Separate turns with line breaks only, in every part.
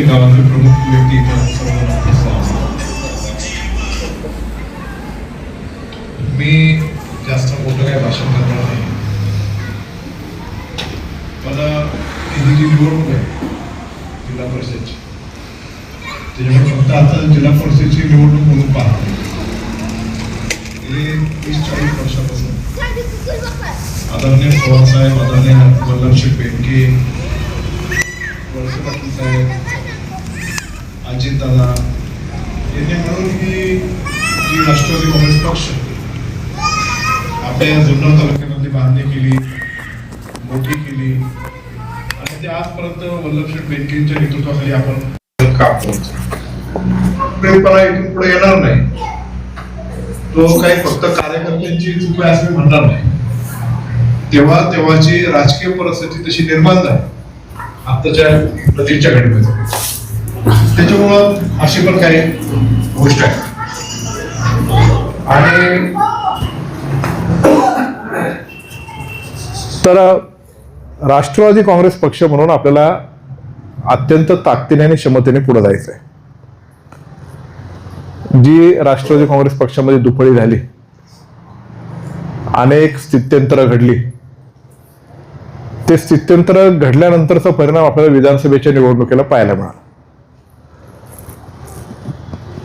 प्रत्येक गावातील प्रमुख व्यक्ती इथं. मी जास्त मोठं काही भाषण करणार नाही पण ही जी निवडणूक आहे जिल्हा परिषदची त्याच्यामुळे फक्त आता जिल्हा परिषदची निवडणूक म्हणून पाहतो गेले तीस चाळीस वर्षापासून आदरणीय पवार साहेब आदरणीय वल्लभशेठ बेनके वळसे पाटील साहेब अजित यांनी म्हणून ही जी राष्ट्रवादी काँग्रेस पक्ष आपल्या जुन्नर तालुक्यामध्ये बांधणी केली मोठी केली आणि ते आजपर्यंत वल्लभशेठ बेनकेंच्या नेतृत्वाखाली आपण काम करतो प्रेमपणा इथून पुढे येणार नाही. तो काही फक्त कार्यकर्त्यांची चूक आहे असं म्हणणार नाही. तेव्हा तेव्हाची राजकीय परिस्थिती तशी निर्माण झाली. आताच्या नदीच्या घडीमध्ये त्याच्यामुळं अशी पण काही गोष्ट आहे. आणि
तर राष्ट्रवादी काँग्रेस पक्ष म्हणून आपल्याला अत्यंत ताकदीने आणि क्षमतेने पुढे जायचं आहे जी राष्ट्रवादी काँग्रेस पक्षामध्ये दुफळी झाली अनेक स्थित्यंतर घडली ते स्थित्यंतर घडल्यानंतरचा परिणाम आपल्याला विधानसभेच्या निवडणुकीला पाहायला मिळाला.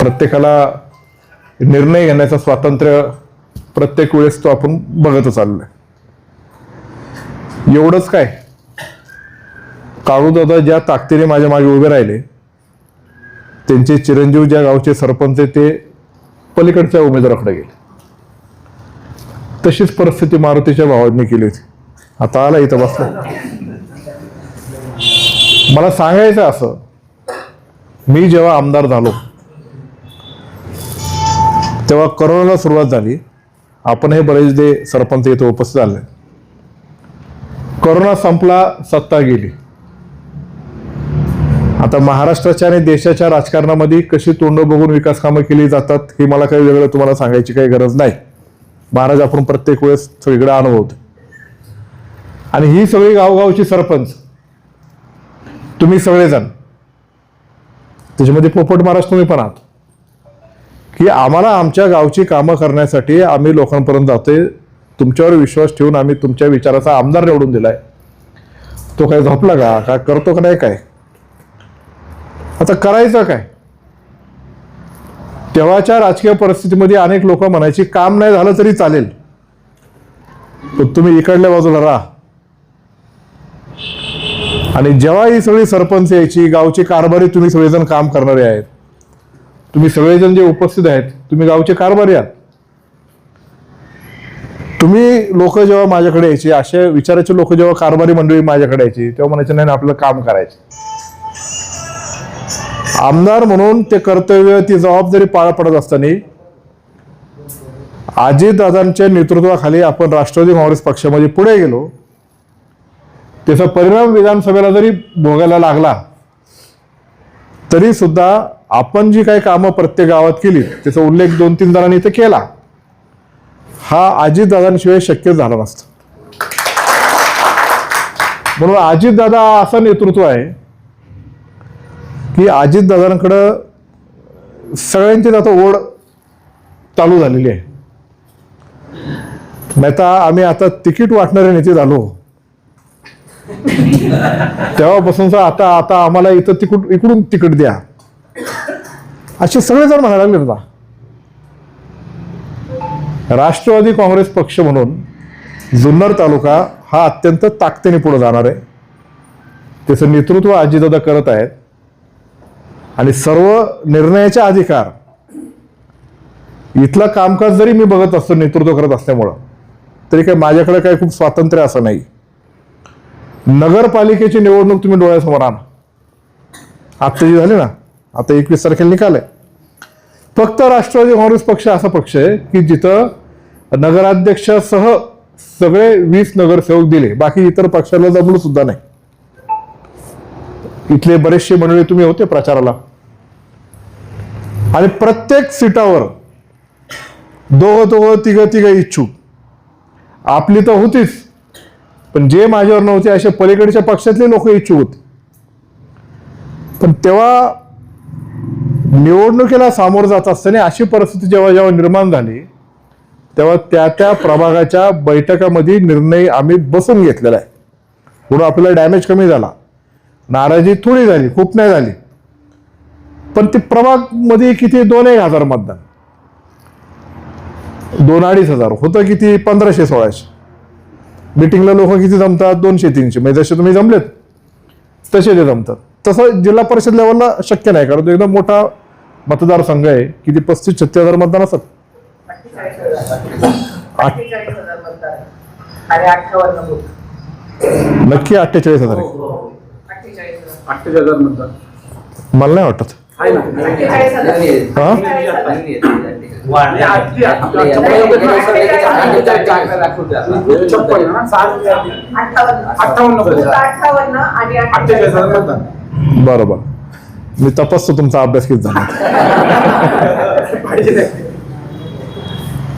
प्रत्येकाला निर्णय घेण्याचं स्वातंत्र्य प्रत्येक वेळेस तो आपण बघतच आलेलो आहे. एवढंच काय? काळूदादा ज्या ताकदीने माझ्या मागे उभे राहिले त्यांचे चिरंजीव ज्या गावचे सरपंच आहे ते पलीकडच्या उमेदवाराकडे गेले. तशीच परिस्थिती मारुतीच्या भावांनी केली होती. आता आला इथं बसला. मला सांगायचं असं मी जेव्हा आमदार झालो तेव्हा करोनाला सुरुवात झाली. आपण हे बरेचदे सरपंच इथे उपस्थित झाले करोना संपला सत्ता गेली. आता महाराष्ट्राच्या आणि देशाच्या राजकारणामध्ये कशी तोंड बघून विकास कामं केली जातात हे मला काही वेगळं तुम्हाला सांगायची काही गरज नाही. महाराज आपण प्रत्येक वेळेस सगळीकडे अनुभवतो आणि ही सगळी गावगावची सरपंच तुम्ही सगळेजण त्याच्यामध्ये पोपट महाराज तुम्ही पण आहात. की आम्हाला आमच्या गावची कामं करण्यासाठी आम्ही लोकांपर्यंत जातोय. तुमच्यावर विश्वास ठेवून आम्ही तुमच्या विचाराचा आमदार निवडून दिलाय. तो काय झोपला का? काय करतो का नाही काय? आता करायचं काय? तेव्हाच्या राजकीय परिस्थितीमध्ये अनेक लोक म्हणायची काम नाही झालं तरी चालेल. पण तुम्ही इकडल्या बाजूला राहा. आणि जेव्हा ही सगळी सरपंच यायची गावची कारभारी तुम्ही सगळेजण काम करणारे आहेत. तुम्ही सगळेजण जे उपस्थित आहेत तुम्ही गावचे कारभारी आहात. तुम्ही लोक जेव्हा माझ्याकडे यायची अशा विचाराचे लोक जेव्हा कारभारी मंडळी माझ्याकडे यायची तेव्हा म्हणायचे नाही आपलं काम करायचे. आमदार म्हणून ते कर्तव्य ती जबाबदारी पार पडत असताना अजितदादांच्या नेतृत्वाखाली आपण राष्ट्रवादी काँग्रेस पक्षामध्ये पुढे गेलो त्याचा परिणाम विधानसभेला जरी भोगायला लागला तरी सुद्धा आपण जी काही कामं प्रत्येक गावात केली त्याचा उल्लेख दोन तीन जणांनी इथे केला. हा अजितदादांशिवाय शक्य झाला नसतं. म्हणून अजितदादा असं नेतृत्व आहे की अजितदादांकडं सगळ्यांचीच आता ओढ चालू झालेली आहे. नाहीतर आम्ही आता तिकीट वाटणारे नेते झालो. तेव्हापासूनच आता आता आम्हाला इथं तिकूट इकडून तिकीट द्या. असे सगळेजण म्हणायला लागले होता राष्ट्रवादी काँग्रेस पक्ष म्हणून जुन्नर तालुका हा अत्यंत ताकदीने पुढे जाणार आहे. त्याचं नेतृत्व आजीदादा करत आहेत. आणि सर्व निर्णयाचे अधिकार इथलं कामकाज जरी मी बघत असतो नेतृत्व करत असल्यामुळं तरी काही माझ्याकडे काही खूप स्वातंत्र्य असं नाही. नगरपालिकेची निवडणूक तुम्ही डोळ्यासमोर आणा. आता जी झाली ना? आता एकवीस तारखेला निकाल आहे. फक्त राष्ट्रवादी काँग्रेस पक्ष असा पक्ष आहे की जिथं नगराध्यक्षासह सगळे वीस नगरसेवक दिले. बाकी इतर पक्षाला जमलं सुद्धा नाही. इथले बरेचसे मंडळी तुम्ही होते प्रचाराला. आणि प्रत्येक सीटावर दोघं दोघं तिघं तिघं इच्छुक. आपली तर होतीच. पण जे माझ्यावर नव्हते असे पलीकडच्या पक्षातले लोक इच्छुक होते. पण तेव्हा निवडणुकीला सामोरं जात असताना अशी परिस्थिती जेव्हा जेव्हा निर्माण झाली तेव्हा त्या त्या प्रभागाच्या बैठकामध्ये निर्णय आम्ही बसून घेतलेला आहे. म्हणून आपल्याला डॅमेज कमी झाला. नाराजी थोडी झाली खूप नाही झाली. पण ते प्रभागमध्ये किती? दोन एक हजार मतदान. दोन अडीच हजार. होतं किती? पंधराशे सोळाशे. मिटिंगला लोक किती जमतात? दोनशे तीनशे. म्हणजे जसे तुम्ही जमलेत तसे ते जमतात. तसं जिल्हा परिषद लेवलला शक्य नाही कारण तो एकदम मोठा मतदारसंघ आहे किती पस्तीस छत्तीस हजार मतदान असतात. नक्की अठ्ठेचाळीस हजार मला नाही वाटत. हा?
हे
बरोबर. मी तपासतो तुमचा अभ्यास किती झाला.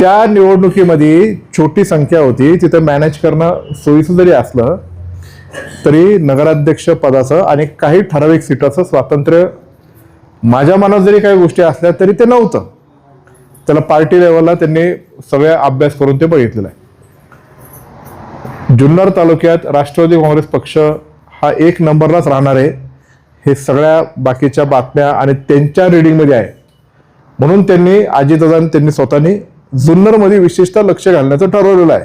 त्या निवडणुकीमध्ये छोटी संख्या होती तिथं मॅनेज करणं सोयीचं जरी असलं तरी नगराध्यक्ष पदाचं आणि काही ठराविक सीटाचं स्वातंत्र्य माझ्या मनात जरी काही गोष्टी असल्या तरी ते नव्हतं. त्याला पार्टी लेवलला त्यांनी सगळ्या अभ्यास करून ते बघितलेलं आहे. जुन्नर तालुक्यात राष्ट्रवादी काँग्रेस पक्ष हा एक नंबरलाच राहणार आहे. हे सगळ्या बाकीच्या बातम्या आणि त्यांच्या रिडिंगमध्ये आहे. म्हणून त्यांनी अजितदादांनी त्यांनी स्वतःनी जुन्नरमध्ये विशेषतः लक्ष घालण्याचं ठरवलेलं आहे.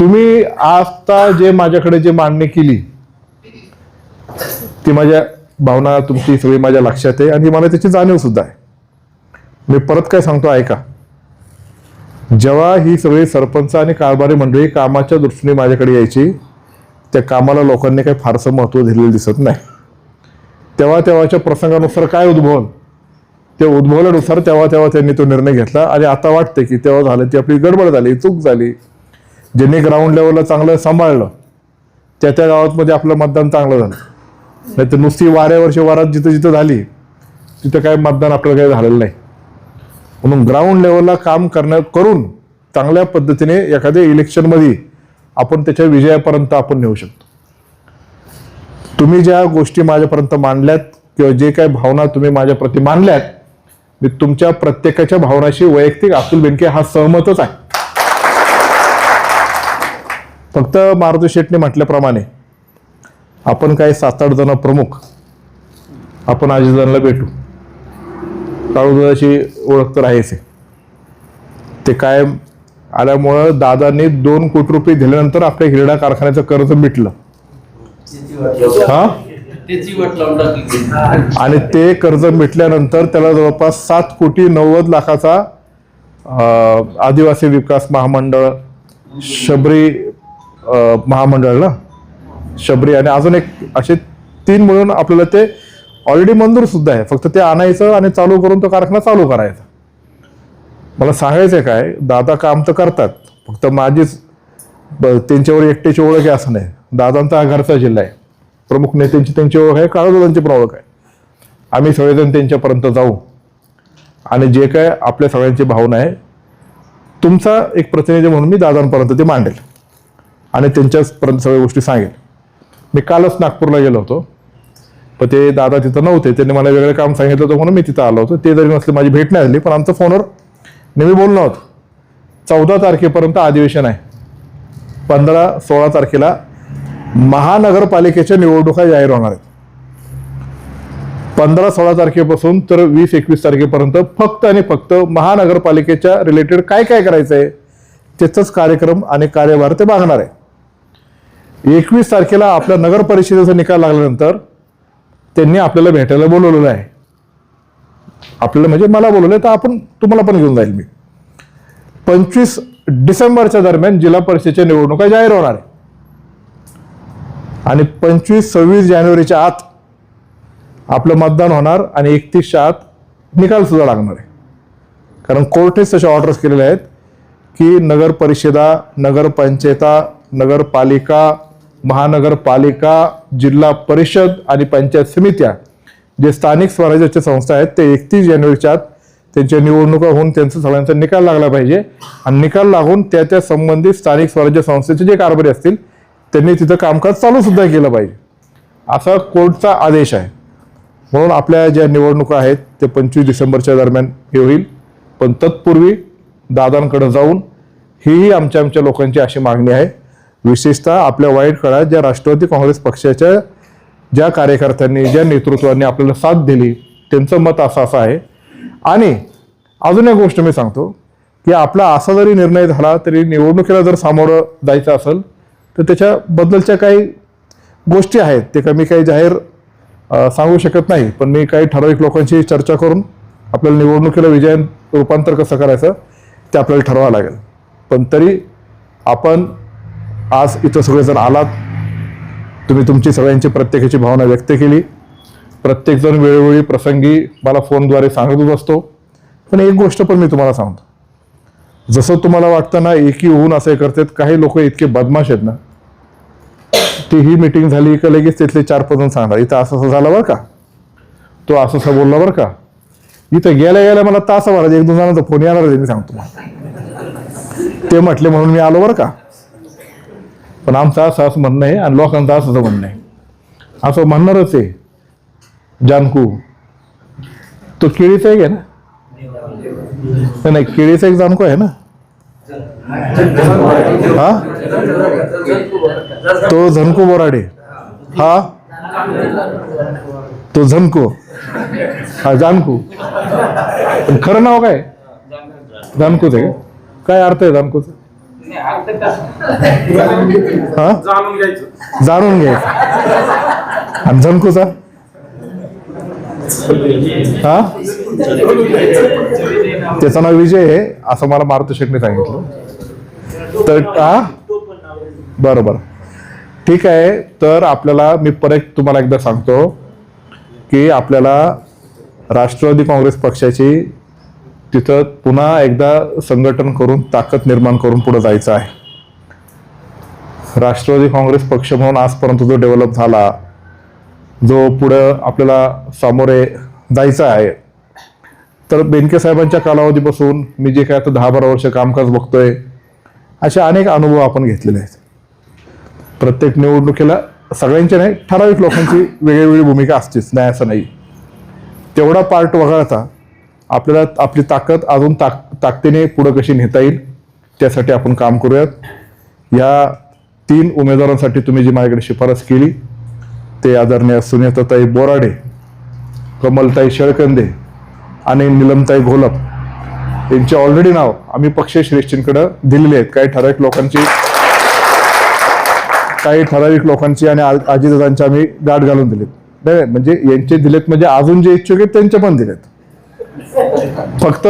तुम्ही आता जे माझ्याकडे जे मांडणी केली ती माझ्या भावना तुमची सगळी माझ्या लक्षात आहे आणि मला त्याची जाणीव सुद्धा आहे. मी परत काय सांगतो ऐका. जेव्हा ही सगळी सरपंच आणि कारभारी मंडळी कामाच्या दृष्टीने माझ्याकडे यायची त्या कामाला लोकांनी काही फारसं महत्त्व दिलेलं दिसत नाही. तेव्हा तेव्हाच्या प्रसंगानुसार काय उद्भवल ते उद्भवल्यानुसार तेव्हा तेव्हा त्यांनी तो निर्णय घेतला आणि आता वाटतं की तेव्हा झालं ती आपली गडबड झाली चूक झाली. ज्यांनी ग्राउंड लेवलला चांगलं सांभाळलं त्या त्या गावातमध्ये आपलं मतदान चांगलं झालं. नाही तर नुसती वाऱ्यावरची वारात जिथं जिथं झाली तिथं काय मतदान आपल्याला काही झालेलं नाही. म्हणून ग्राउंड लेवलला काम करण्या करून चांगल्या पद्धतीने एखाद्या इलेक्शनमध्ये आपण त्याच्या विजयापर्यंत आपण नेऊ शकतो. तुम्ही ज्या गोष्टी माझ्यापर्यंत मांडल्यात किंवा जे काही भावना तुम्ही माझ्याप्रती मांडल्यात मी तुमच्या प्रत्येकाच्या भावनाशी वैयक्तिक अतुल बेनके हा सहमतच आहे. फक्त मारुती शेटने म्हटल्याप्रमाणे आपण काही सात आठ जण प्रमुख आपण आजीजणांना भेटू. काळूदाची ओळख तर आहेच आहे. ते कायम आल्यामुळं दादांनी दोन कोटी रुपये दिल्यानंतर आपल्या क्रीडा कारखान्याचं कर्ज मिटलं. हा? आणि ते कर्ज मिटल्यानंतर त्याला जवळपास सात कोटी नव्वद लाखाचा आदिवासी विकास महामंडळ शबरी महामंडळ ना? शबरी आणि अजून एक असे तीन मिळून आपल्याला ते ऑलरेडी मंजूर सुद्धा आहे. फक्त ते आणायचं आणि चालू करून तो कारखाना चालू करायचा. मला सांगायचं काय दादा काम तर करतात. फक्त माझीच त्यांच्यावर एकट्याची ओळख आहे असं नाही. दादांचा हा घरचा जिल्हा आहे. प्रमुख नेत्यांची त्यांची ओळख आहे काळोदांची पण ओळख आहे. आम्ही सगळेजण त्यांच्यापर्यंत जाऊ. आणि जे काय आपल्या सगळ्यांची भावना आहे तुमचा एक प्रतिनिधी म्हणून मी दादांपर्यंत ते मांडेल. आणि त्यांच्यापर्यंत सगळ्या गोष्टी सांगेल. मी कालच नागपूरला गेलो होतो. पण ते दादा तिथं नव्हते. त्यांनी मला वेगळं काम सांगितलं होतं म्हणून मी तिथं आलो होतो. ते जरी नसले माझी भेट नाही झाली पण आमचं फोनवर नेहमी बोलणं होतं. चौदा तारखेपर्यंत अधिवेशन आहे. पंधरा सोळा तारखेला महानगरपालिकेच्या निवडणुका जाहीर होणार आहेत. पंधरा सोळा तारखेपासून तर वीस एकवीस तारखेपर्यंत फक्त आणि फक्त महानगरपालिकेच्या रिलेटेड काय काय करायचं आहे त्याचाच कार्यक्रम आणि कार्यभार ते मागणार आहे. एकवीस तारखेला आपल्या नगर परिषदेचा निकाल लागल्यानंतर त्यांनी आपल्याला भेटायला बोलवलेलं आहे. आपल्याला म्हणजे मला बोलवलं तर आपण तुम्हाला पण घेऊन जाईल मी. पंचवीस डिसेंबरच्या दरम्यान जिल्हा परिषदेच्या निवडणुका जाहीर होणार आहे. आणि पंचवीस सव्वीस जानेवारीच्या आत आपलं मतदान होणार आणि एकतीसच्या आत निकालसुद्धा लागणार आहे. कारण कोर्टेच तशा ऑर्डर्स केलेल्या आहेत की नगर परिषदा नगरपंचायता नगरपालिका महानगरपालिका जिल्हा परिषद आणि पंचायत समित्या जे स्थानिक स्वराज्याच्या संस्था आहेत ते एकतीस जानेवारीच्या आत त्यांच्या निवडणुका होऊन त्यांचा सगळ्यांचा निकाल लागला पाहिजे. आणि निकाल लागून त्या त्या संबंधित स्थानिक स्वराज्य संस्थेचे जे कारभारी असतील त्यांनी तिथं कामकाज चालू सुद्धा केलं पाहिजे असा कोर्टचा आदेश आहे. म्हणून आपल्या ज्या निवडणुका आहेत ते पंचवीस डिसेंबरच्या दरम्यान हे होईल. पण तत्पूर्वी दादांकडे जाऊन हीही आमच्या आमच्या लोकांची अशी मागणी आहे. विशेषतः आपल्या वाईट काळात ज्या राष्ट्रवादी काँग्रेस पक्षाच्या ज्या कार्यकर्त्यांनी ज्या नेतृत्वाने आपल्याला साथ दिली त्यांचं मत असं असं आहे. आणि अजून एक गोष्ट मी सांगतो की आपला असा जरी निर्णय झाला तरी निवडणुकीला जर सामोरं जायचं असेल तर त्याच्याबद्दलच्या काही गोष्टी आहेत ते का मी काही जाहीर सांगू शकत नाही पण मी काही ठराविक लोकांशी चर्चा करून आपल्याला निवडणुकीला विजय रूपांतर कसं करायचं ते आपल्याला ठरवावं लागेल. पण तरी आपण आज इथं सगळेजण आलात तुम्ही तुमची सगळ्यांची प्रत्येकाची भावना व्यक्त केली. प्रत्येकजण वेळोवेळी प्रसंगी मला फोनद्वारे सांगतच असतो. पण एक गोष्ट पण मी तुम्हाला सांगतो. जसं तुम्हाला वाटतं ना एकी होऊन असे करतात काही लोक इतके बदमाश आहेत ना ती ही मिटिंग झाली का लगेच तिथले चार पदन सांगणार. इथं असं असं झालं बरं का? तो असं असं बोलला बरं का? इथं गेल्या गेल्या मला तास वाढायचं एक दोन जणांचा फोन येणार मी सांगतो ते म्हटले म्हणून मी आलो बरं का? पण आमचं असं असं म्हणणं आहे आणि लोकांचं असं असं म्हणणं आहे. असं म्हणणारच आहे जानकू. तो केळीचा एक आहे ना? नाही, नाही केळीचा एक जानकू आहे ना? हा? तो झनको बोराडे. हा? तो झनको हा जानकू. खरं नाव काय? जानकूच आहे काय अर्थ आहे जानकूच? हा?
जाणून घ्यायचं.
आणि झनकूचा हा? त्याचं नाव विजय आहे असं मला मारुती शेटने सांगितलं. तर हा? बरं बरं. ठीक आहे तर आपल्याला मी परत तुम्हाला एकदा सांगतो की आपल्याला राष्ट्रवादी काँग्रेस पक्षाची तिथं पुन्हा एकदा संघटन करून ताकद निर्माण करून पुढे जायचं आहे. राष्ट्रवादी काँग्रेस पक्ष म्हणून आजपर्यंत जो डेव्हलप झाला जो पुढं आपल्याला सामोरे जायचा आहे. तर बेनके साहेबांच्या कालावधीपासून मी जे काय आता दहा बारा वर्ष कामकाज बघतोय असे अनेक अनुभव आपण घेतलेले आहेत. प्रत्येक निवडणुकीला सगळ्यांची नाही ठराविक लोकांची वेगळी भूमिका असतेच नाही असं नाही. तेवढा पार्ट वगळता आपल्याला आपली ताकद अजून ताक ताकदीने पुढं कशी नेता येईल त्यासाठी आपण काम करूयात. या तीन उमेदवारांसाठी तुम्ही जी माझ्याकडे शिफारस केली ते आदरणीय सुनेताताई बोराडे कमलताई शेळकंदे आणि निलमताई घोलप यांचे ऑलरेडी नाव आम्ही पक्ष श्रेष्ठींकडे दिलेले आहेत. काही ठराविक लोकांची काही ठराविक लोकांची आणि आ- आजीदादांची आम्ही गाठ घालून दिलेत. नाही म्हणजे यांचे दिलेत म्हणजे अजून जे इच्छुक आहेत त्यांचे पण दिलेत. फक्त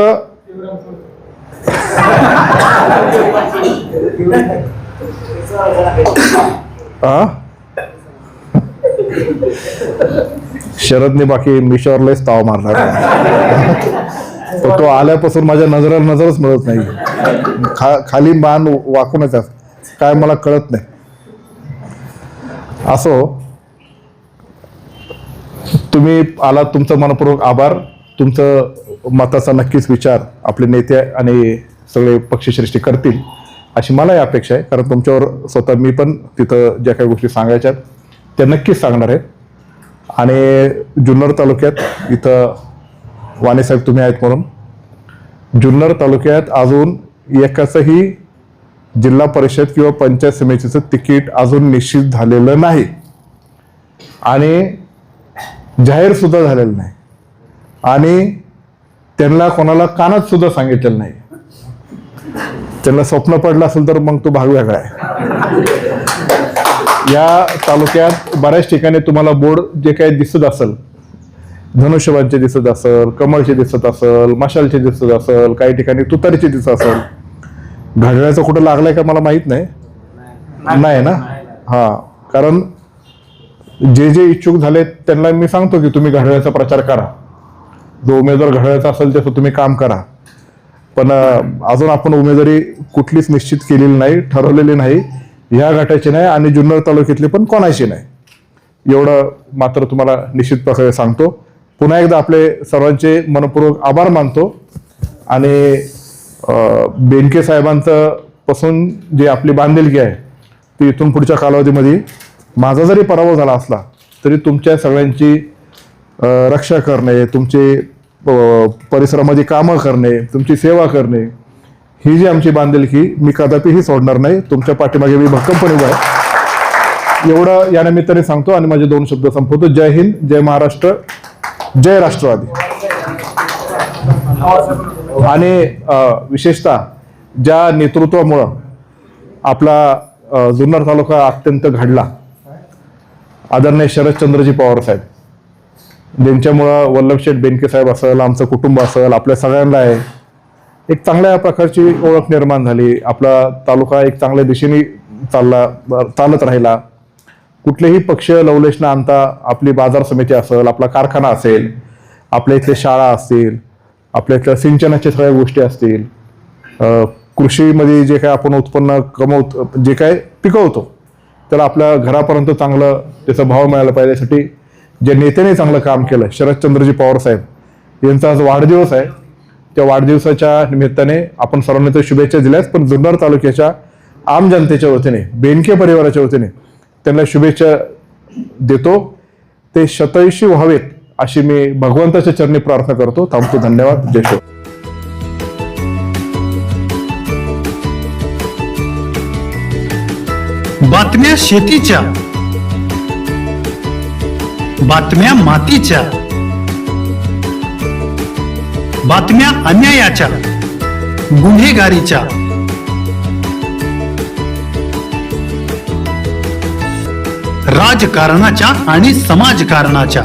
हा शरदने बाकी मिशोवर लयच ताव मारला. तर तो आल्यापासून माझ्या नजरेला नजरच मिळत नाही. खा खाली मान वाकूनच काय मला कळत नाही. असो तुम्ही आलात तुमचं मनपूर्वक आभार. तुमचं मताचा नक्कीच विचार आपले नेते आणि सगळे पक्षश्रेष्ठी करतील अशी मलाही अपेक्षा आहे. कारण तुमच्यावर स्वतः मी पण तिथं ज्या काही गोष्टी सांगायच्या त्या नक्कीच सांगणार आहेत आणि जुन्नर तालुक्यात इथं वाणेसाहेब तुम्ही आहेत म्हणून. जुन्नर तालुक्यात अजून एकाचंही जिल्हा परिषद किंवा पंचायत समितीचं तिकीट अजून निश्चित झालेलं नाही. आणि जाहीर सुद्धा झालेलं नाही. आणि त्यांना कोणाला कानात सुद्धा सांगितलेलं नाही. त्यांना स्वप्न पडलं असेल तर मग तो भाग वेगळा आहे. या तालुक्यात बऱ्याच ठिकाणी तुम्हाला बोर्ड जे काही दिसत असेल धनुष्यबांचे दिसत असेल कमळचे दिसत असेल मशालचे दिसत असेल काही ठिकाणी तुतारीचे दिसत असेल घड्याळाचं कुठं लागलंय का मला माहीत नाही. नाही. ना? हा. कारण जे जे इच्छुक झाले त्यांना मी सांगतो की तुम्ही घड्याळाचा प्रचार करा. जो उमेदवार घड्याळाचा असेल त्याचं तुम्ही काम करा. पण अजून आपण उमेदवारी कुठलीच निश्चित केलेली नाही ठरवलेली नाही. ह्या गटाची नाही आणि जुन्नर तालुक्यातली पण कोणाची नाही. एवढं मात्र तुम्हाला निश्चित प्रकारे सांगतो. पुन्हा एकदा आपले सर्वांचे मनपूर्वक आभार मानतो. आणि बेनके साहेबांचं पासून जी आपली बांधिलकी आहे ती इथून पुढच्या कालावधीमध्ये माझा जरी पराभव झाला असला तरी तुमच्या सगळ्यांची रक्षा करणे तुमचे परिसरामध्ये कामं करणे तुमची सेवा करणे ही जी आमची बांधिलकी मी कदापिही सोडणार नाही. तुमच्या पाठीमागे मी भक्कमपणे उभा आहे. एवढं या निमित्ताने सांगतो आणि माझे दोन शब्द संपवतो. जय हिंद जय महाराष्ट्र जय राष्ट्रवादी. आणि विशेषतः ज्या नेतृत्वामुळं आपला जुन्नर तालुका अत्यंत घडला आदरणीय शरदचंद्रजी पवार साहेब. ज्यांच्यामुळं वल्लभशेठ बेनके साहेब असेल आमचं कुटुंब असेल आपल्या सगळ्यांना आहे. एक चांगल्या प्रकारची ओळख निर्माण झाली. आपला तालुका एक चांगल्या दिशेने चालला चालत राहिला. कुठलेही पक्ष लवलेश न आणता आपली बाजार समिती असेल आपला कारखाना असेल आपल्या इथले शाळा असतील आपल्या सिंचनाच्या सगळ्या गोष्टी असतील. कृषीमध्ये जे काय आपण उत्पन्न कमवतो जे काय पिकवतो त्याला आपल्या घरापर्यंत चांगलं त्याचा भाव मिळाला पाहिजे. यासाठी जे नेत्याने चांगलं काम केलं शरदचंद्रजी पवार साहेब यांचा आज वाढदिवस आहे. त्या वाढदिवसाच्या निमित्ताने आपण सर्वांनी तर शुभेच्छा दिल्याच पण जुन्नर तालुक्याच्या आम जनतेच्या वतीने बेनके परिवाराच्या वतीने त्यांना शुभेच्छा देतो. ते शतयुषी व्हावेत. अशी मी भगवंताच्या चरणी प्रार्थना करतो. थांबतो धन्यवाद. जय
बातम्या शेतीच्या बातम्या मातीच्या बातम्या अन्यायाच्या गुन्हेगारीच्या. राजकारणाच्या आणि समाजकारणाच्या.